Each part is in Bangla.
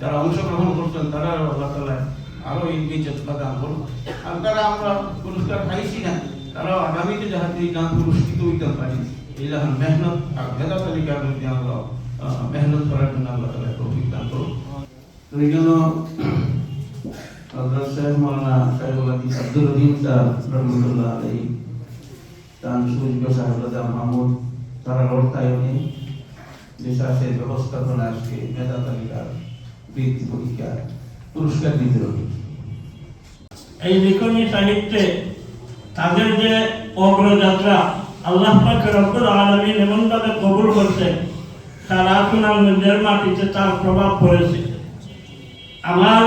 যারা অংশগ্রহণ করছেন, তারা আল্লাহ তালা আরও এই চেষ্টা দান করুন আর তারা আমরা পুরস্কার পাইছি না, তারাও আগামীতে যাহাতে এই গান পুরস্কৃত হইতে পারি, এই যখন মেহনত আর ভেদা তালিকার মধ্যে আমরা মেহনত করার জন্য আল্লাহ তালা তৌফিক দান করুন এই জন্য হযরত সাহেব মাওলানা সাহেবুল আব্দুর রহিম সাহেব রহমতুল্লাহ আলাইহি তান সুযোগ্য সাহেব রাজা মাহমুদ তারা অর্থায়নে যে শাসের ব্যবস্থাপনা আজকে মেধা তালিকার বৃত্তি পরীক্ষা পুরস্কার বিতরণ এই লিখনী সাহিত্যে তাদের যে অগ্রযাত্রা আল্লাহ পাক রব্বুল আলামিন এমনভাবে কবুল করছে তার আসুনার নিজের মাটিতে তার প্রভাব পড়েছে। আমার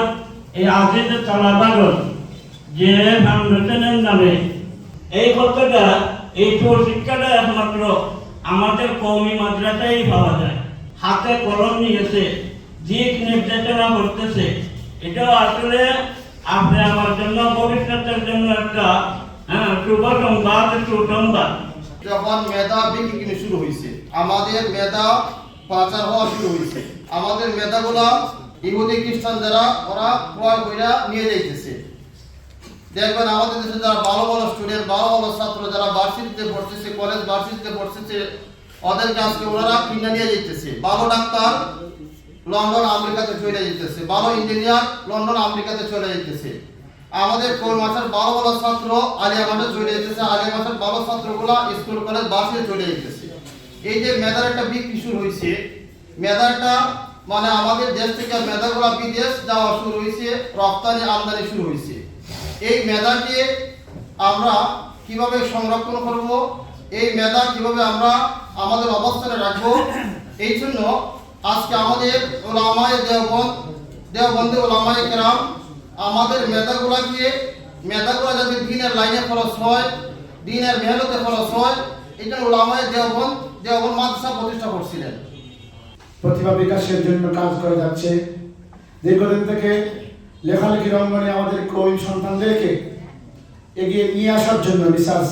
এই আজিজে তালাবাগর যে ফাউন্ডেশনের নামে এই কথাটা, এই শিক্ষাটা একমাত্র আমাদের কৌমি মাদ্রাসায় পাওয়া যায়। হাতে কলম নিয়েছে দিক নির্দেশনা করতেছে। এটাও আসলে আপনি আমার জন্য ভবিষ্যতের জন্য একটা হ্যাঁ শুভ সংবাদ সুসংবাদ। যখন মেধা বিক্রি শুরু হয়েছে, আমাদের মেধা পাচার হওয়া শুরু হয়েছে। আমাদের মেধাগুলা ইহুদি খ্রিস্টান যারা, ওরা ক্রয় কইরা নিয়ে যাইতেছে। দেখবেন আমাদের দেশে যারা ভালো ভালো স্টুডেন্ট, ভালো ভালো ছাত্র যারা ভার্সিটিতে পড়তেছে কলেজ ভার্সিটিতে পড়তেছে, ওদেরকে আজকে ওনারা কিনে নিয়ে যাইতেছে। ভালো ডাক্তার লন্ডন, আমেরিকাতে চলে যেতেছে ভালো ইঞ্জিনিয়ার লন্ডন, আমেরিকাতে চলে যেতেছে আমাদের কোন মাসের ভালো ভালো ছাত্র আলিয়া মাঠে চলে যেতেছে আলিয়া মাঠের ভালো ছাত্রগুলা স্কুল কলেজ বাসে চলে যেতেছে এই যে মেধার একটা বিক্রি শুরু হয়েছে মেধাটা মানে আমাদের দেশ থেকে মেধাগুলা বিদেশ যাওয়া শুরু হয়েছে রপ্তানি আমদানি শুরু হয়েছে এই মেধাকে আমরা কীভাবে সংরক্ষণ করব? এই মেধা কীভাবে আমরা আমাদের অবস্থানে রাখব? এই জন্য আজকে আমাদের ওলামায় দেওবন্দ, দেওবন্দে ওলামায় কেরাম আমাদের মেধাগুলাকে, মেধাগুলা যাতে দিনের লাইনে খরচ হয়, দিনের মেহনতে খরচ হয় জন্য ওলামায় দেওবন্দ দেওবন্দ মাদ্রাসা প্রতিষ্ঠা করছিলেন। প্রতিভা বিকাশের জন্য কাজ করে যাচ্ছে। দীর্ঘদিন থেকে লেখালেখির অঙ্গনে আমাদের কবি সন্তানদেরকে এগিয়ে নিয়ে আসার জন্য রিসার্চ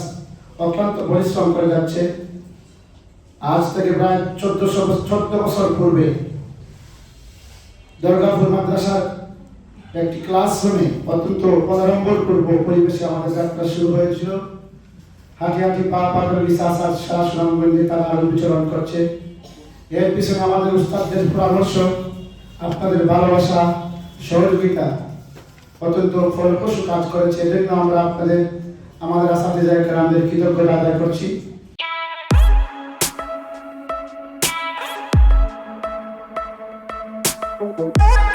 অক্লান্ত পরিশ্রম করে যাচ্ছে। আজ থেকে প্রায় চোদ্দশো চোদ্দ বছর পূর্বে দুর্গাপুর মাদ্রাসার একটি ক্লাসরুমে অত্যন্ত পদারম্বর পূর্ব পরিবেশে আমাদের যাত্রা শুরু হয়েছিল। হাঁটি হাঁটি পা পা করে রিসার্চ আজ সারা সুনামগঞ্জে তারা আরও বিচরণ করছে। এর পিছনে আমাদের উস্তাদদের পরামর্শ, আপনাদের ভালোবাসা সহযোগিতা, অত্যন্ত ফলপ্রসূ কাজ করেছে এজন্য আমরা আপনাদের, আমাদের আসাতে যাই আমাদের কৃতজ্ঞতা আদায় করছি Thank.